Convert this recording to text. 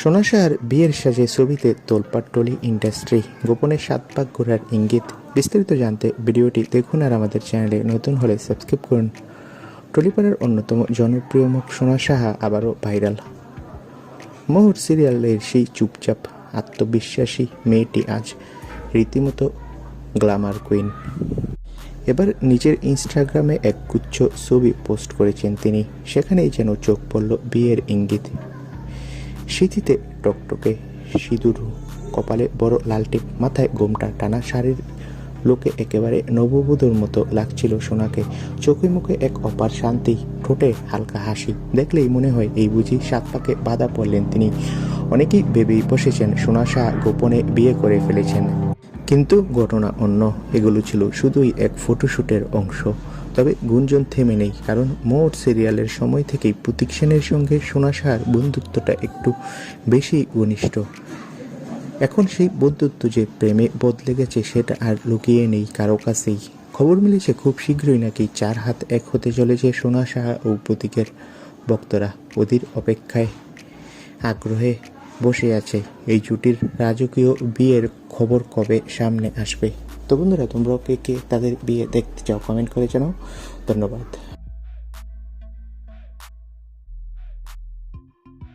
সোনাশার বিয়ের সাজে ছবিতে তোলপাট টলি ইন্ডাস্ট্রি গোপনে সাত পাক ঘোরার ইঙ্গিত। বিস্তারিত জানতে ভিডিওটি দেখুন আর আমাদের চ্যানেলে নতুন হলে সাবস্ক্রাইব করুন। টলিপাড়ার অন্যতম জনপ্রিয় মুখ সোনা সাহা আবারও ভাইরাল। মোহর সিরিয়ালের সেই চুপচাপ আত্মবিশ্বাসী মেয়েটি আজ রীতিমতো গ্ল্যামার কুইন। এবার নিজের ইনস্টাগ্রামে এক গুচ্ছ ছবি পোস্ট করেছেন তিনি। সেখানেই যেন চোখ পড়ল বিয়ের ইঙ্গিত। শীতিতে টকটকে সিঁদুর কপালে বড় লালটিপ মাথায় গোমটা টানা শাড়ির লোকে একেবারে নববধূর মতো লাগছিল সোনাকে। চোখে মুখে এক অপার শান্তি, ঠোঁটে হালকা হাসি। দেখলেই মনে হয় এই বুঝি সাত পাকে বাধা পড়লেন তিনি। অনেকেই ভেবেই বসেছেন সোনা শাহ গোপনে বিয়ে করে ফেলেছেন। কিন্তু ঘটনা অন্য। এগুলো ছিল শুধুই এক ফটোশ্যুটের অংশ। তবে গুঞ্জন থেমে নেই, কারণ মোট সিরিয়ালের সময় থেকেই প্রতীক সেনের সঙ্গে সোনা বন্ধুত্বটা একটু বেশি ঘনিষ্ঠ। এখন সেই বন্ধুত্ব যে প্রেমে বদলে গেছে সেটা আর লুকিয়ে নেই কারও কাছেই। খবর মিলেছে খুব শীঘ্রই নাকি চার হাত এক হতে চলেছে সোনা সাহা ও প্রতীকের ভক্তরা ওদের অপেক্ষায় আগ্রহে বসে আছে এই জুটির রাজকীয় বিয়ের খবর কবে সামনে আসবে। তো বন্ধুরা তোমরাও কে কে তাদের বিয়ে দেখতে চাও কমেন্ট করে জানাও। ধন্যবাদ।